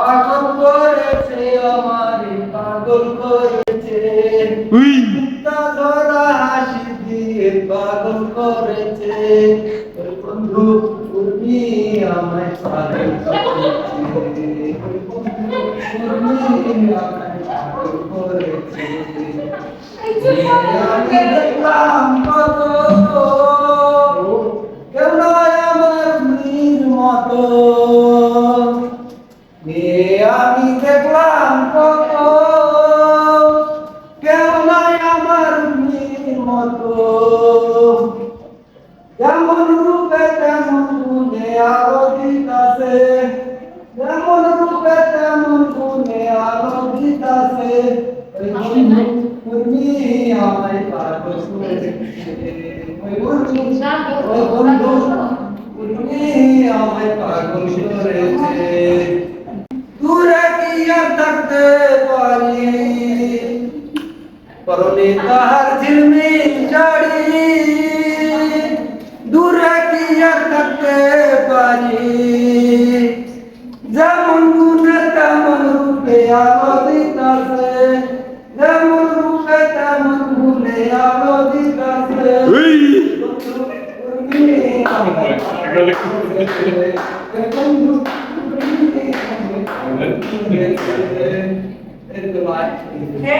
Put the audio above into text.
পাগল করেছে আমারে পাগল করেছে। মুক্তা ধরা হাসি দিয়ে পাগল করেছে। বন্ধু তুমি আমায় পাগল করেছে। ওই তুমি আমায় পাগল করেছে। আমি দেখলাম কত কেউ আমার মতো মতো যেমন রূপে তেমন গুণে আরও দিতাছে যেমন রূপে তেমন গুণে আরও দিতাছে তুমি আমায় পাগল করেছে তুমি আমায় পাগল করেছে পরনে তাহার ঝিলমিল শাড়ি দূরে কি আর থাকতে পারি যেমন গুণে তেমন রূপে আলো দিতাছে যেমন রূপে তেমন গুণে আলো দিতাছে উই তুমি